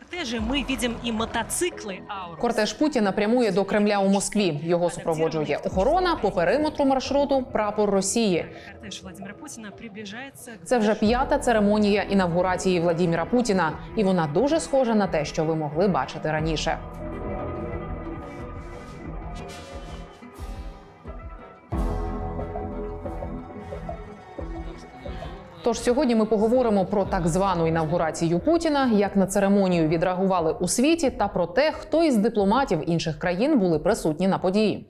кортеже ми бачимо і мотоцикли. Кортеж Путіна прямує до Кремля у Москві. Його супроводжує охорона по периметру маршруту прапор Росії. Кортеж Владимира Путіна приближається. Це вже п'ята церемонія інавгурації Владіміра Путіна, і вона дуже схожа на те, що ви могли бачити раніше. Тож сьогодні ми поговоримо про так звану інавгурацію Путіна, як на церемонію відреагували у світі, та про те, хто із дипломатів інших країн були присутні на події.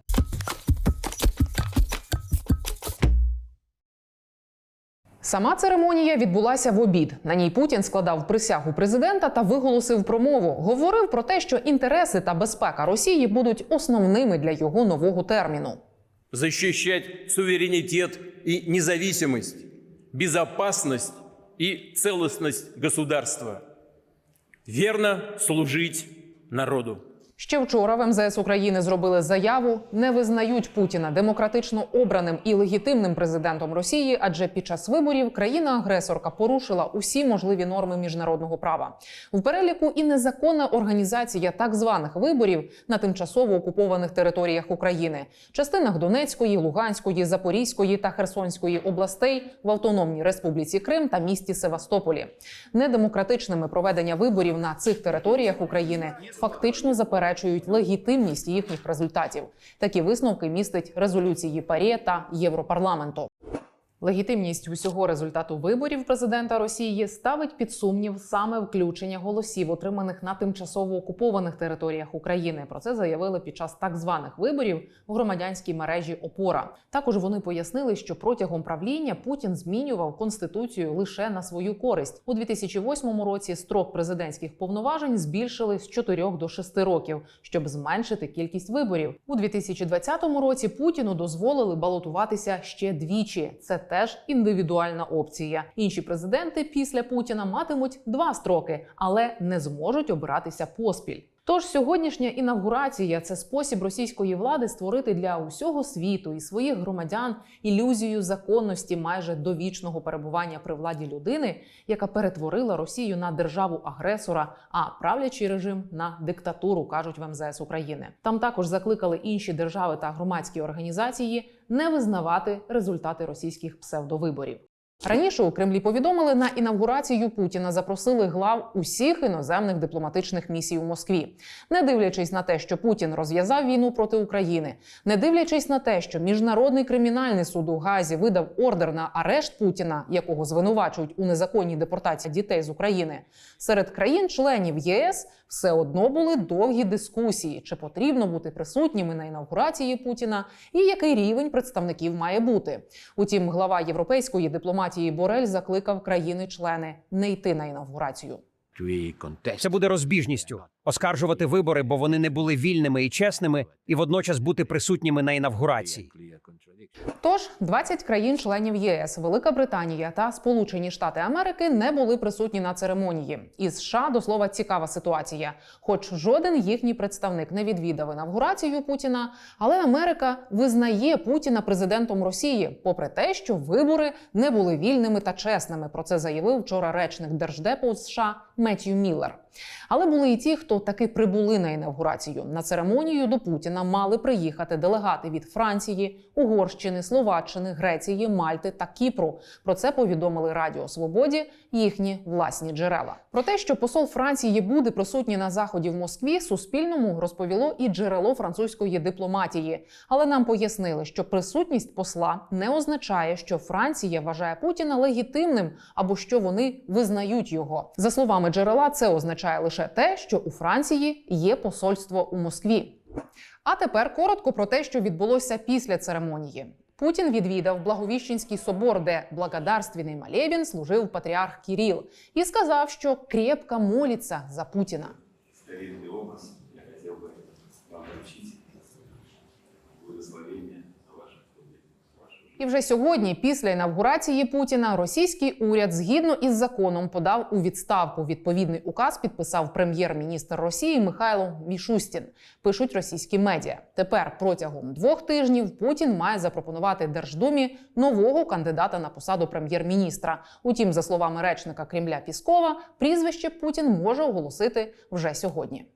Сама церемонія відбулася в обід. На ній Путін складав присягу президента та виголосив промову. Говорив про те, що інтереси та безпека Росії будуть основними для його нового терміну. защищать суверенитет и независимость, безопасность и целостность государства, верно служить народу. Ще вчора в МЗС України зробили заяву, не визнають Путіна демократично обраним і легітимним президентом Росії, адже під час виборів країна-агресорка порушила усі можливі норми міжнародного права. В переліку і незаконна організація так званих виборів на тимчасово окупованих територіях України, частинах Донецької, Луганської, Запорізької та Херсонської областей в Автономній Республіці Крим та місті Севастополі. Недемократичними проведення виборів на цих територіях України фактично заперечують легітимність їхніх результатів. Такі висновки містить резолюції Парі та Європарламенту. Легітимність усього результату виборів президента Росії ставить під сумнів саме включення голосів, отриманих на тимчасово окупованих територіях України. Про це заявили під час так званих виборів в громадянській мережі ОПОРА. Також вони пояснили, що протягом правління Путін змінював конституцію лише на свою користь. У 2008 році строк президентських повноважень збільшили з 4 до 6 років, щоб зменшити кількість виборів. У 2020 році Путіну дозволили балотуватися ще двічі. Це теж індивідуальна опція. Інші президенти після Путіна матимуть два строки, але не зможуть обиратися поспіль. Тож сьогоднішня інавгурація це спосіб російської влади створити для усього світу і своїх громадян ілюзію законності майже довічного перебування при владі людини, яка перетворила Росію на державу агресора, а правлячий режим на диктатуру, кажуть в МЗС України. Там також закликали інші держави та громадські організації не визнавати результати російських псевдовиборів. Раніше у Кремлі повідомили, на інавгурацію Путіна запросили глав усіх іноземних дипломатичних місій у Москві, не дивлячись на те, що Путін розв'язав війну проти України, не дивлячись на те, що міжнародний кримінальний суд у Газі видав ордер на арешт Путіна, якого звинувачують у незаконній депортації дітей з України. Серед країн-членів ЄС все одно були довгі дискусії, чи потрібно бути присутніми на інавгурації Путіна, і який рівень представників має бути. Утім, глава європейської дипломатії Борель закликав країни-члени не йти на інавгурацію. Це буде розбіжністю оскаржувати вибори, бо вони не були вільними і чесними, і водночас бути присутніми на інавгурації. Тож 20 країн-членів ЄС, Велика Британія та Сполучені Штати Америки не були присутні на церемонії. І США до слова цікава ситуація. Хоч жоден їхній представник не відвідав інавгурацію Путіна, але Америка визнає Путіна президентом Росії, попри те, що вибори не були вільними та чесними. Про це заявив вчора речник держдепу США Меттью Міллер. Але були і ті, хто таки прибули на інавгурацію. На церемонію до Путіна мали приїхати делегати від Франції, Угорщини, Словаччини, Греції, Мальти та Кіпру. Про це повідомили Радіо Свободі їхні власні джерела. Про те, що посол Франції буде присутній на заході в Москві, Суспільному розповіло і джерело французької дипломатії. Але нам пояснили, що присутність посла не означає, що Франція вважає Путіна легітимним або що вони визнають його. За словами джерела, це означає лише те, що у Франції є посольство у Москві. А тепер коротко про те, що відбулося після церемонії. Путін відвідав Благовіщенський собор, де благодарственний молебен служив патріарх Кіріл, і сказав, що крепко молиться за Путіна. образ І вже сьогодні, після інавгурації Путіна, російський уряд згідно із законом подав у відставку. Відповідний указ підписав прем'єр-міністр Росії Михайло Мішустін. Пишуть російські медіа. Тепер протягом двох тижнів Путін має запропонувати Держдумі нового кандидата на посаду прем'єр-міністра. Утім, за словами речника Кремля Піскова, прізвище Путін може оголосити вже сьогодні.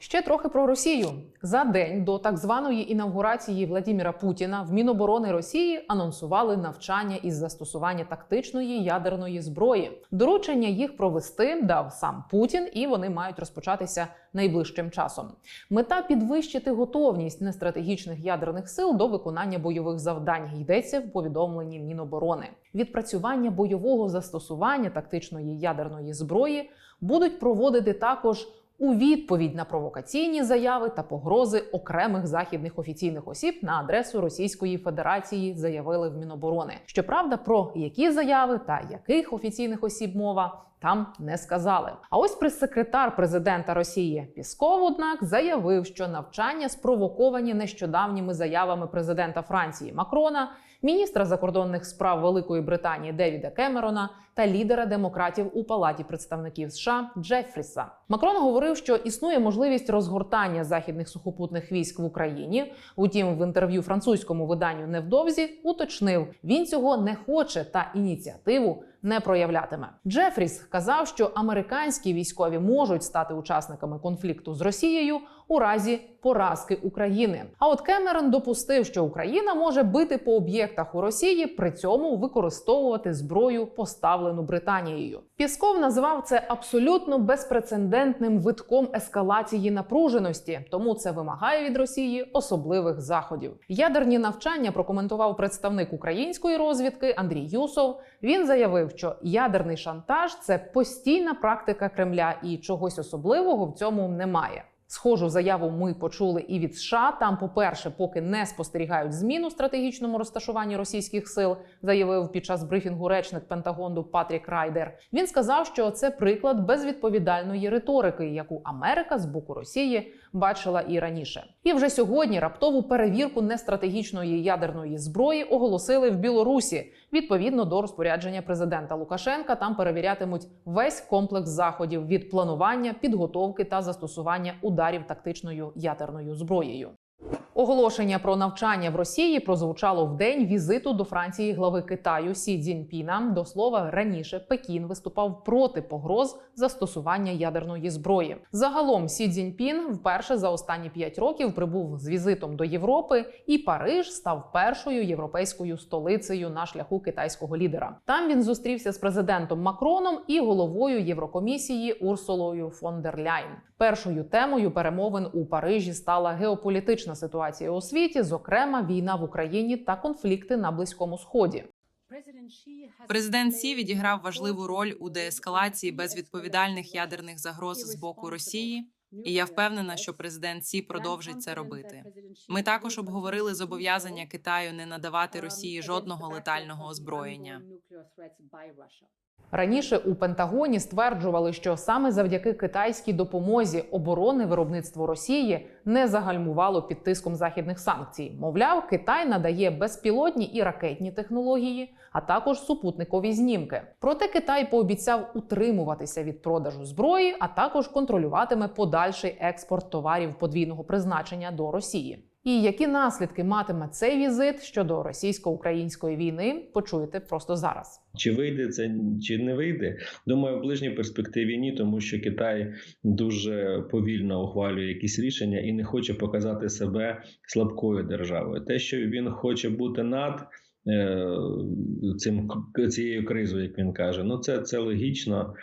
Ще трохи про Росію за день до так званої інавгурації Владіміра Путіна в Міноборони Росії анонсували навчання із застосування тактичної ядерної зброї. Доручення їх провести дав сам Путін, і вони мають розпочатися найближчим часом. Мета підвищити готовність нестратегічних ядерних сил до виконання бойових завдань йдеться в повідомленні Міноборони. Відпрацювання бойового застосування тактичної ядерної зброї будуть проводити також у відповідь на провокаційні заяви та погрози окремих західних офіційних осіб на адресу Російської Федерації заявили в Міноборони. Щоправда, про які заяви та яких офіційних осіб мова. Там не сказали. А ось прес-секретар президента Росії Пісков, однак, заявив, що навчання спровоковані нещодавніми заявами президента Франції Макрона, міністра закордонних справ Великої Британії Девіда Кемерона та лідера демократів у Палаті представників США Джефріса. Макрон говорив, що існує можливість розгортання західних сухопутних військ в Україні. Утім, в інтерв'ю французькому виданню невдовзі уточнив, він цього не хоче та ініціативу не проявлятиме. Джефріс казав, що американські військові можуть стати учасниками конфлікту з Росією у разі поразки України. А от Кемерон допустив, що Україна може бити по об'єктах у Росії, при цьому використовувати зброю, поставлену Британією. Пісков назвав це абсолютно безпрецедентним витком ескалації напруженості, тому це вимагає від Росії особливих заходів. Ядерні навчання прокоментував представник української розвідки Андрій Юсов. Він заявив, що ядерний шантаж це постійна практика Кремля, і чогось особливого в цьому немає. Схожу заяву ми почули і від США. Там, по-перше, поки не спостерігають змін у стратегічному розташуванні російських сил, заявив під час брифінгу речник Пентагону Патрік Райдер. Він сказав, що це приклад безвідповідальної риторики, яку Америка з боку Росії бачила і раніше. І вже сьогодні раптову перевірку нестратегічної ядерної зброї оголосили в Білорусі. Відповідно до розпорядження президента Лукашенка, там перевірятимуть весь комплекс заходів від планування, підготовки та застосування ударів тактичною ядерною зброєю. Оголошення про навчання в Росії прозвучало в день візиту до Франції глави Китаю Сі Цзіньпіна. До слова, раніше Пекін виступав проти погроз застосування ядерної зброї. Загалом Сі Цзіньпін вперше за останні п'ять років прибув з візитом до Європи, і Париж став першою європейською столицею на шляху китайського лідера. Там він зустрівся з президентом Макроном і головою Єврокомісії Урсулою фон дер Ляйн. Першою темою перемовин у Парижі стала геополітична ситуація у світі, зокрема війна в Україні та конфлікти на Близькому Сході. Президент Сі відіграв важливу роль у деескалації безвідповідальних ядерних загроз з боку Росії, і я впевнена, що президент Сі продовжить це робити. Ми також обговорили зобов'язання Китаю не надавати Росії жодного летального озброєння. Раніше у Пентагоні стверджували, що саме завдяки китайській допомозі оборони виробництво Росії не загальмувало під тиском західних санкцій. Мовляв, Китай надає безпілотні і ракетні технології, а також супутникові знімки. Проте Китай пообіцяв утримуватися від продажу зброї, а також контролюватиме подальший експорт товарів подвійного призначення до Росії. І які наслідки матиме цей візит щодо російсько-української війни, почуєте просто зараз. Чи вийде це чи не вийде? Думаю, в ближній перспективі ні, тому що Китай дуже повільно ухвалює якісь рішення і не хоче показати себе слабкою державою. Те, що він хоче бути над цим цією кризою, як він каже, ну це, це логічно,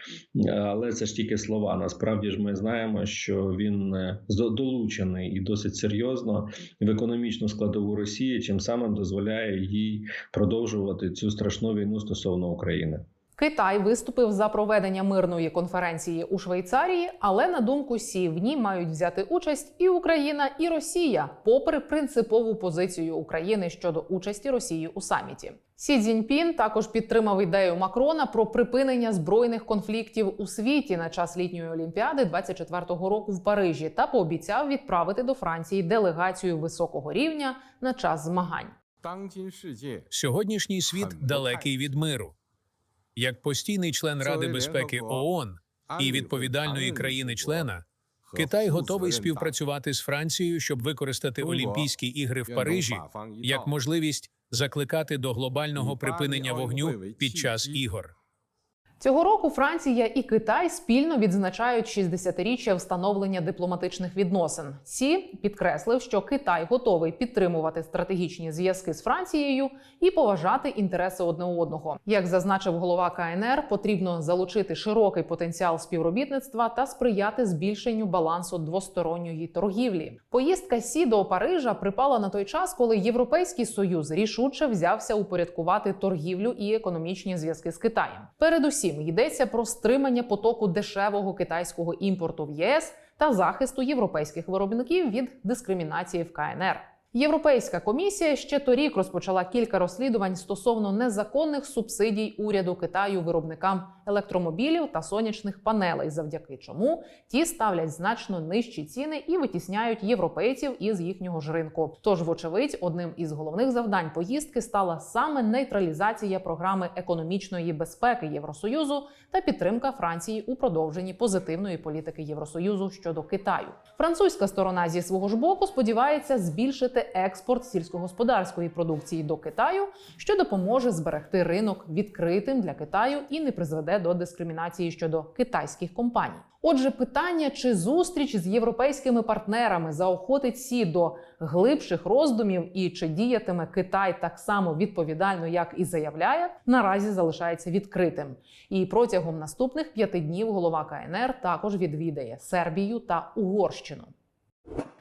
але це ж тільки слова. Насправді ж ми знаємо, що він е, долучений і досить серйозно в економічну складову Росії, чим самим дозволяє їй продовжувати цю страшну війну стосовно України. Китай виступив за проведення мирної конференції у Швейцарії, але на думку Сі в ній мають взяти участь і Україна, і Росія, попри принципову позицію України щодо участі Росії у саміті. Сі Цзіньпін також підтримав ідею Макрона про припинення збройних конфліктів у світі на час літньої олімпіади 24-го року в Парижі та пообіцяв відправити до Франції делегацію високого рівня на час змагань. Сьогоднішній світ далекий від миру. Як постійний член Ради безпеки ООН і відповідальної країни-члена, Китай готовий співпрацювати з Францією, щоб використати Олімпійські ігри в Парижі як можливість закликати до глобального припинення вогню під час ігор. Цього року Франція і Китай спільно відзначають 60-річчя встановлення дипломатичних відносин. Сі підкреслив, що Китай готовий підтримувати стратегічні зв'язки з Францією і поважати інтереси одне одного. Як зазначив голова КНР, потрібно залучити широкий потенціал співробітництва та сприяти збільшенню балансу двосторонньої торгівлі. Поїздка Сі до Парижа припала на той час, коли Європейський союз рішуче взявся упорядкувати торгівлю і економічні зв'язки з Китаєм. Передусім йдеться про стримання потоку дешевого китайського імпорту в ЄС та захисту європейських виробників від дискримінації в КНР. Європейська комісія ще торік розпочала кілька розслідувань стосовно незаконних субсидій уряду Китаю виробникам електромобілів та сонячних панелей, завдяки чому ті ставлять значно нижчі ціни і витісняють європейців із їхнього ж ринку. Тож, вочевидь, одним із головних завдань поїздки стала саме нейтралізація програми економічної безпеки Євросоюзу та підтримка Франції у продовженні позитивної політики Євросоюзу щодо Китаю. Французька сторона зі свого ж боку сподівається експорт сільськогосподарської продукції до Китаю, що допоможе зберегти ринок відкритим для Китаю і не призведе до дискримінації щодо китайських компаній. Отже, питання, чи зустріч з європейськими партнерами заохотить сі до глибших роздумів і чи діятиме Китай так само відповідально, як і заявляє, наразі залишається відкритим. І протягом наступних п'яти днів голова КНР також відвідає Сербію та Угорщину.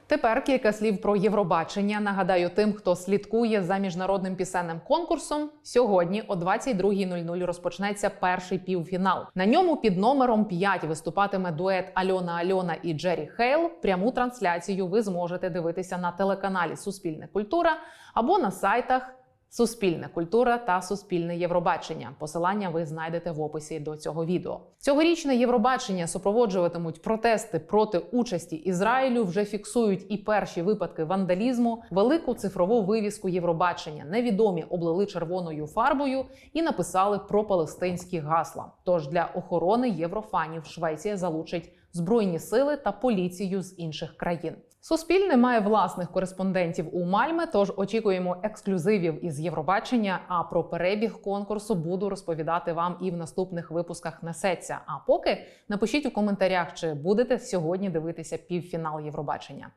Тепер кілька слів про Євробачення. Нагадаю тим, хто слідкує за міжнародним пісенним конкурсом. Сьогодні о 22.00 розпочнеться перший півфінал. На ньому під номером 5 виступатиме дует Альона Альона і Джері Хейл. Пряму трансляцію ви зможете дивитися на телеканалі Суспільне культура або на сайтах. Суспільна культура та суспільне Євробачення. Посилання ви знайдете в описі до цього відео. Цьогорічне Євробачення супроводжуватимуть протести проти участі Ізраїлю. Вже фіксують і перші випадки вандалізму, велику цифрову вивіску Євробачення. Невідомі облили червоною фарбою і написали про палестинські гасла. Тож для охорони єврофанів Швеція залучить збройні сили та поліцію з інших країн. Суспільне має власних кореспондентів у Мальме, тож очікуємо ексклюзивів із Євробачення. А про перебіг конкурсу буду розповідати вам і в наступних випусках несеться. А поки напишіть у коментарях, чи будете сьогодні дивитися півфінал Євробачення.